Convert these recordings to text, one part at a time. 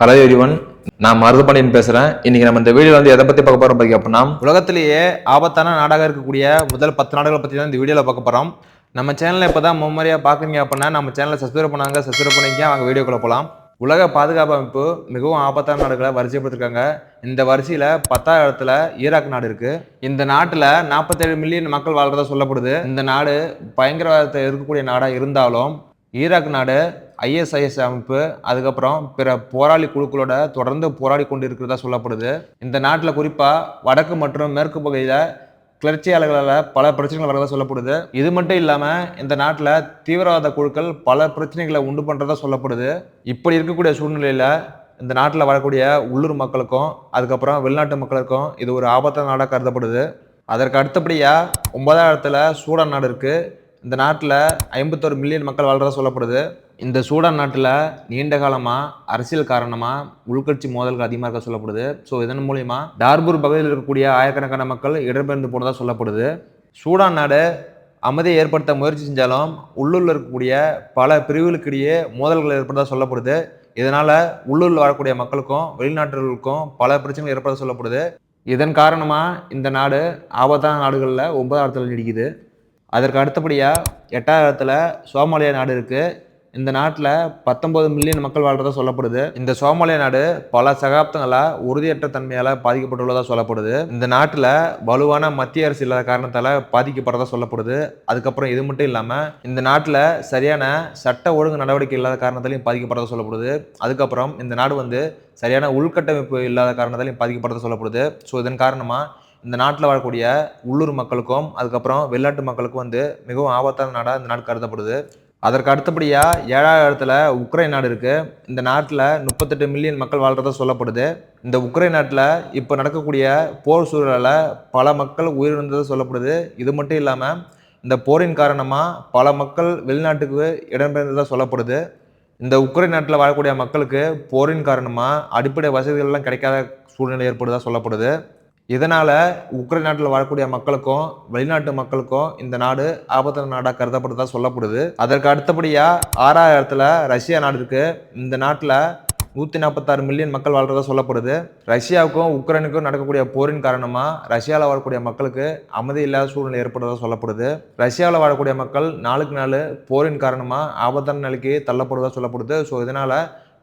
Hello everyone நான் மருதுபாண்டியன் பேசுகிறேன் இன்றைக்கி நம்ம இந்த வீடியோ வந்து எதை பற்றி பார்க்க போகிறோம் பார்க்க அப்படின்னா உலகத்திலேயே ஆபத்தான நாடாக இருக்கக்கூடிய முதல் பத்து நாடுகளை பற்றி தான் இந்த வீடியோவில் பார்க்க போகிறோம் நம்ம சேனலை இப்போ தான் மும்முறையாக பார்க்குறீங்க அப்படின்னா நம்ம சேனலை சப்ஸ்கிரைப் பண்ணாங்க சப்ஸ்கிரைப் பண்ணிக்க அவங்க வீடியோக்குள்ளே போகலாம் உலக பாதுகாப்பு அமைப்பு மிகவும் ஆபத்தான நாடுகளை வரிசைப்படுத்திருக்காங்க. இந்த வரிசையில் பத்தாவது இடத்துல ஈராக் நாடு இருக்குது இந்த நாட்டில் நாற்பத்தேழு மில்லியன் மக்கள் வாழ்கிறதா சொல்லப்படுது. இந்த நாடு பயங்கரவாதத்தை இருக்கக்கூடிய நாடாக இருந்தாலும் ஈராக் நாடு ஐஎஸ்ஐஎஸ் அமைப்பு அதுக்கப்புறம் பிற போராளி குழுக்களோட தொடர்ந்து போராடி கொண்டு இருக்கிறதா சொல்லப்படுது. இந்த நாட்டில் குறிப்பாக வடக்கு மற்றும் மேற்கு பகுதியில் கிளர்ச்சியாளர்களால் பல பிரச்சனைகள் வரதா சொல்லப்படுது. இது மட்டும் இல்லாமல் இந்த நாட்டில் தீவிரவாத குழுக்கள் பல பிரச்சனைகளை உண்டு பண்ணுறதா சொல்லப்படுது. இப்படி இருக்கக்கூடிய சூழ்நிலையில் இந்த நாட்டில் வரக்கூடிய உள்ளூர் மக்களுக்கும் அதுக்கப்புறம் வெளிநாட்டு மக்களுக்கும் இது ஒரு ஆபத்தான நாடாக கருதப்படுது. அதற்கு அடுத்தபடியாக ஒன்பதாம் இடத்துல சூடான் நாடு இருக்குது இந்த நாட்டில் ஐம்பத்தொரு மில்லியன் மக்கள் வாழ்றதா சொல்லப்படுது. இந்த சூடான் நாட்டில் நீண்ட காலமாக அரசியல் காரணமாக உள்கட்சி மோதல்கள் அதிகமாக இருக்க சொல்லப்படுது. ஸோ இதன் மூலிமா டார்பூர் பகுதியில் இருக்கக்கூடிய ஆயிரக்கணக்கான மக்கள் இடம்பெயர்ந்து போனதாக சொல்லப்படுது. சூடான் நாடு அமைதியை ஏற்படுத்த முயற்சி செஞ்சாலும் உள்ளூரில் இருக்கக்கூடிய பல பிரிவுகளுக்கிடையே மோதல்கள் ஏற்படுறதா சொல்லப்படுது. இதனால் உள்ளூரில் வாழக்கூடிய மக்களுக்கும் வெளிநாட்டர்களுக்கும் பல பிரச்சனைகள் ஏற்பட சொல்லப்படுது. இதன் காரணமாக இந்த நாடு ஆபத்தான நாடுகளில் ஒன்பதாம் இடத்துல நீடிக்குது. அதற்கு அடுத்தபடியாக எட்டாவது இடத்துல சோமாலியா நாடு இருக்குது இந்த நாட்டில் பத்தொன்பது மில்லியன் மக்கள் வாழ்றதா சொல்லப்படுது. இந்த சோமாலிய நாடு பல சகாப்தங்களாக உறுதியற்ற தன்மையால் பாதிக்கப்பட்டுள்ளதாக சொல்லப்படுது. இந்த நாட்டில் வலுவான மத்திய அரசு இல்லாத காரணத்தால் பாதிக்கப்படுறதா சொல்லப்படுது. அதுக்கப்புறம் இது மட்டும் இல்லாமல் இந்த நாட்டில் சரியான சட்ட ஒழுங்கு நடவடிக்கை இல்லாத காரணத்தாலையும் பாதிக்கப்படுறதா சொல்லப்படுது. அதுக்கப்புறம் இந்த நாடு வந்து சரியான உள்கட்டமைப்பு இல்லாத காரணத்தாலையும் பாதிக்கப்படுறதா சொல்லப்படுது. ஸோ இதன் காரணமாக இந்த நாட்டில் வாழக்கூடிய உள்ளூர் மக்களுக்கும் அதுக்கப்புறம் வெளிநாட்டு மக்களுக்கும் வந்து மிகவும் ஆபத்தான நாடாக இந்த நாடு கருதப்படுது. அதற்கு அடுத்தபடியாக ஏழாவது இடத்துல உக்ரைன் நாடு இருக்குது இந்த நாட்டில் முப்பத்தெட்டு மில்லியன் மக்கள் வாழ்கிறதா சொல்லப்படுது. இந்த உக்ரைன் நாட்டில் இப்போ நடக்கக்கூடிய போர் சூழலில் பல மக்கள் உயிரிழந்ததாக சொல்லப்படுது. இது மட்டும் இல்லாமல் இந்த போரின் காரணமாக பல மக்கள் வெளிநாட்டுக்கு இடம்பெயர்ந்ததாக சொல்லப்படுது. இந்த உக்ரைன் நாட்டில் வாழக்கூடிய மக்களுக்கு போரின் காரணமாக அடிப்படை வசதிகள்லாம் கிடைக்காத சூழ்நிலை ஏற்படுதா சொல்லப்படுது. இதனால் உக்ரைன் நாட்டில் வாழக்கூடிய மக்களுக்கும் வெளிநாட்டு மக்களுக்கும் இந்த நாடு ஆபத்தான நாடாக கருதப்படுறதா சொல்லப்படுது. அதற்கு அடுத்தபடியாக ஆறாவது இடத்துல ரஷ்யா நாடு இருக்குது இந்த நாட்டில் நூற்றி நாற்பத்தாறு மில்லியன் மக்கள் வாழ்கிறதா சொல்லப்படுது. ரஷ்யாவுக்கும் உக்ரைனுக்கும் நடக்கக்கூடிய போரின் காரணமாக ரஷ்யாவில் வாழக்கூடிய மக்களுக்கு அமைதி இல்லாத சூழ்நிலை ஏற்படுறதா சொல்லப்படுது. ரஷ்யாவில் வாழக்கூடிய மக்கள் நாளுக்கு நாள் போரின் காரணமாக ஆபத்தான நிலைக்கு தள்ளப்படுவதா சொல்லப்படுது. ஸோ இதனால்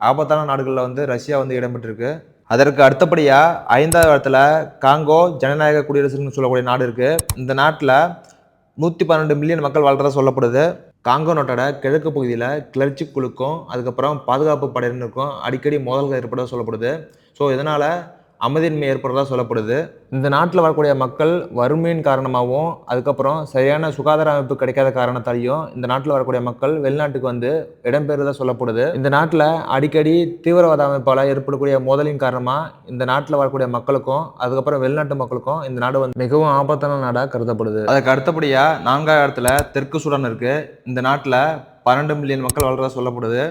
ஆபத்தான நாடுகளில் வந்து ரஷ்யா வந்து இடம்பெற்றிருக்கு. அதற்கு அடுத்தபடியாக ஐந்தாவது இடத்துல காங்கோ ஜனநாயக குடியரசுன்னு சொல்லக்கூடிய நாடு இருக்குது இந்த நாட்டில் நூற்றி பன்னெண்டு மில்லியன் மக்கள் வாழ்றதா சொல்லப்படுது. காங்கோ நாட்டோட கிழக்கு பகுதியில் கிளர்ச்சி குழுக்கும் அதுக்கப்புறம் பாதுகாப்பு படையினருக்கும் அடிக்கடி மோதல்கள் ஏற்பட சொல்லப்படுது. ஸோ இதனால் அமைதியின்மை ஏற்படுறதா சொல்லப்படுது. இந்த நாட்டில் வரக்கூடிய மக்கள் வறுமையின் காரணமாகவும் அதுக்கப்புறம் சரியான சுகாதார அமைப்பு கிடைக்காத காரணத்தாலையும் இந்த நாட்டில் வரக்கூடிய மக்கள் வெளிநாட்டுக்கு வந்து இடம்பெறுறதா சொல்லப்படுது. இந்த நாட்டில் அடிக்கடி தீவிரவாத அமைப்பால் ஏற்படக்கூடிய மோதலின் காரணமாக இந்த நாட்டில் வரக்கூடிய மக்களுக்கும் அதுக்கப்புறம் வெளிநாட்டு மக்களுக்கும் இந்த நாடு வந்து மிகவும் ஆபத்தான நாடாக கருதப்படுது. அதுக்கு அடுத்தபடியாக நான்காவது இடத்துல தெற்கு சூடான் இருக்குது இந்த நாட்டில் பன்னெண்டு மில்லியன் மக்கள் வாழ்றதா சொல்லப்படுது.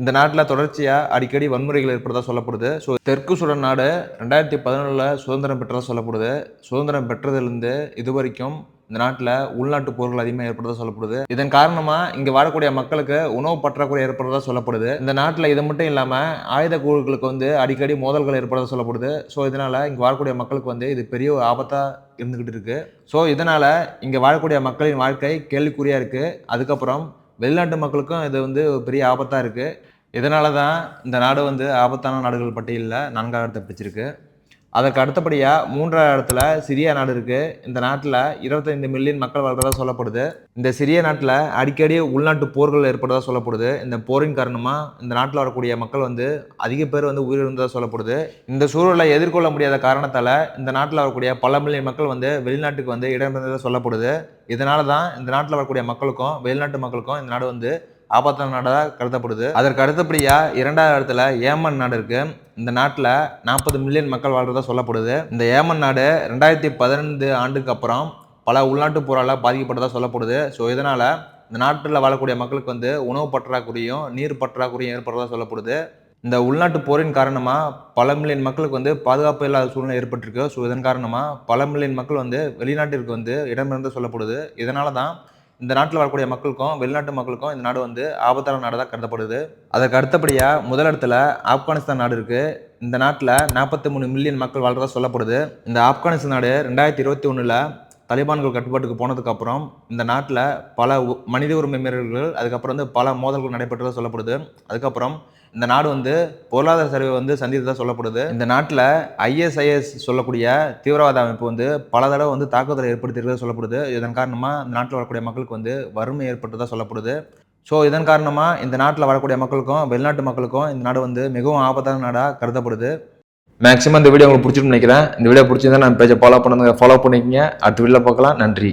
இந்த நாட்டில் தொடர்ச்சியாக அடிக்கடி வன்முறைகள் ஏற்படுறதா சொல்லப்படுது. ஸோ தெற்கு சுடன் நாடு ரெண்டாயிரத்தி பதினொன்றில் சுதந்திரம் பெற்றதா சொல்லப்படுது. சுதந்திரம் பெற்றதுலேருந்து இது வரைக்கும் இந்த நாட்டில் உள்நாட்டு போர்கள் அதிகமாக ஏற்படுறதா சொல்லப்படுது. இதன் காரணமாக இங்கே வாழக்கூடிய மக்களுக்கு உணவு பற்றாக்குறை ஏற்படுறதா சொல்லப்படுது. இந்த நாட்டில் இது மட்டும் இல்லாமல் ஆயுத குழுக்களுக்கு வந்து அடிக்கடி மோதல்கள் ஏற்படுறதா சொல்லப்படுது. ஸோ இதனால் இங்கே வாழக்கூடிய மக்களுக்கு வந்து இது பெரிய ஒரு ஆபத்தாக இருந்துக்கிட்டு இருக்குது ஸோ இதனால் இங்கே வாழக்கூடிய மக்களின் வாழ்க்கை கேள்விக்குறியாக இருக்குது அதுக்கப்புறம் வெளிநாட்டு மக்களுக்கும் இது வந்து ஒரு பெரிய ஆபத்தாக இருக்குது இதனால தான் இந்த நாடு வந்து ஆபத்தான நாடுகள் பட்டியலில் நான்காவது இடத்தை பிடிச்சிருக்கு அதற்கு அடுத்தபடியாக மூன்றாவது இடத்துல சிரியா நாடு இருக்குது இந்த நாட்டில் இருபத்தைந்து மில்லியன் மக்கள் வாழ்றதா சொல்லப்படுது. இந்த சிறிய நாட்டில் அடிக்கடி உள்நாட்டு போர்கள் ஏற்படுறதா சொல்லப்படுது. இந்த போரின் காரணமாக இந்த நாட்டில் வரக்கூடிய மக்கள் வந்து அதிக பேர் வந்து உயிரிழந்ததாக சொல்லப்படுது. இந்த சூழலை எதிர்கொள்ள முடியாத காரணத்தால் இந்த நாட்டில் வரக்கூடிய பல மில்லியன் மக்கள் வந்து வெளிநாட்டுக்கு வந்து இடம்பெயர்ந்ததாக சொல்லப்படுது. இதனால தான் இந்த நாட்டில் வரக்கூடிய மக்களுக்கும் வெளிநாட்டு மக்களுக்கும் இந்த நாடு வந்து ஆபத்தான நாடாக கருதப்படுது. அதற்கு அடுத்தபடியாக இரண்டாவது இடத்துல ஏமன் நாடு இருக்குது இந்த நாட்டில் நாற்பது மில்லியன் மக்கள் வாழ்றதா சொல்லப்படுது. இந்த ஏமன் நாடு ரெண்டாயிரத்தி பதினைந்து ஆண்டுக்கு அப்புறம் பல உள்நாட்டு போரால் பாதிக்கப்பட்டதாக சொல்லப்படுது. ஸோ இதனால் இந்த நாட்டில் வாழக்கூடிய மக்களுக்கு வந்து உணவு பற்றாக்குறையும் நீர் பற்றாக்குறையும் ஏற்படுறதா சொல்லப்படுது. இந்த உள்நாட்டு போரின் காரணமாக பல மில்லியன் மக்களுக்கு வந்து பாதுகாப்பு இல்லாத சூழ்நிலை ஏற்பட்டிருக்கு. ஸோ இதன் காரணமாக பல மில்லியன் மக்கள் வந்து வெளிநாட்டிற்கு வந்து இடம்பெயர்ந்து சொல்லப்படுது. இதனால தான் இந்த நாட்டில் வரக்கூடிய மக்களுக்கும் வெளிநாட்டு மக்களுக்கும் இந்த நாடு வந்து ஆபத்தான நாடாக தான் கருதப்படுது. அதற்கு அடுத்தபடியாக முதல் இடத்துல ஆப்கானிஸ்தான் நாடு இருக்கு. இந்த நாட்டில் நாற்பத்தி மூணு மில்லியன் மக்கள் வாழ்றதா சொல்லப்படுது. இந்த ஆப்கானிஸ்தான் நாடு ரெண்டாயிரத்தி இருபத்தி ஒன்றில் தலிபான்கள் கட்டுப்பாட்டுக்கு போனதுக்கப்புறம் இந்த நாட்டில் பல உ- மனித உரிமை மீறல்கள் அதுக்கப்புறம் வந்து பல மோதல்கள் நடைபெற்றதாக சொல்லப்படுது. அதுக்கப்புறம் இந்த நாடு வந்து பொருளாதார சரிவை வந்து சந்தித்ததா சொல்லப்படுது. இந்த நாட்டில் ஐஎஸ்ஐஎஸ் சொல்லக்கூடிய தீவிரவாத அமைப்பு வந்து பல தடவை வந்து தாக்குதலை ஏற்படுத்தியிருக்கிறதா சொல்லப்படுது. இதன் காரணமாக இந்த நாட்டில் வரக்கூடிய மக்களுக்கு வந்து வறுமை ஏற்பட்டதாக சொல்லப்படுது. ஸோ இதன் காரணமாக இந்த நாட்டில் வரக்கூடிய மக்களுக்கும் வெளிநாட்டு மக்களுக்கும் இந்த நாடு வந்து மிகவும் ஆபத்தான நாடாக கருதப்படுது. மேக்ஸிமம் இந்த வீடியோ உங்களுக்கு பிடிச்சிருக்குன்னு நினைக்கிறேன். இந்த வீடியோ பிடிச்சிருந்தா நம்ம பேஜை ஃபாலோ பண்ணுங்க ஃபாலோ பண்ணிக்கங்க. அடுத்த வீடியோவில் பார்க்கலாம். நன்றி.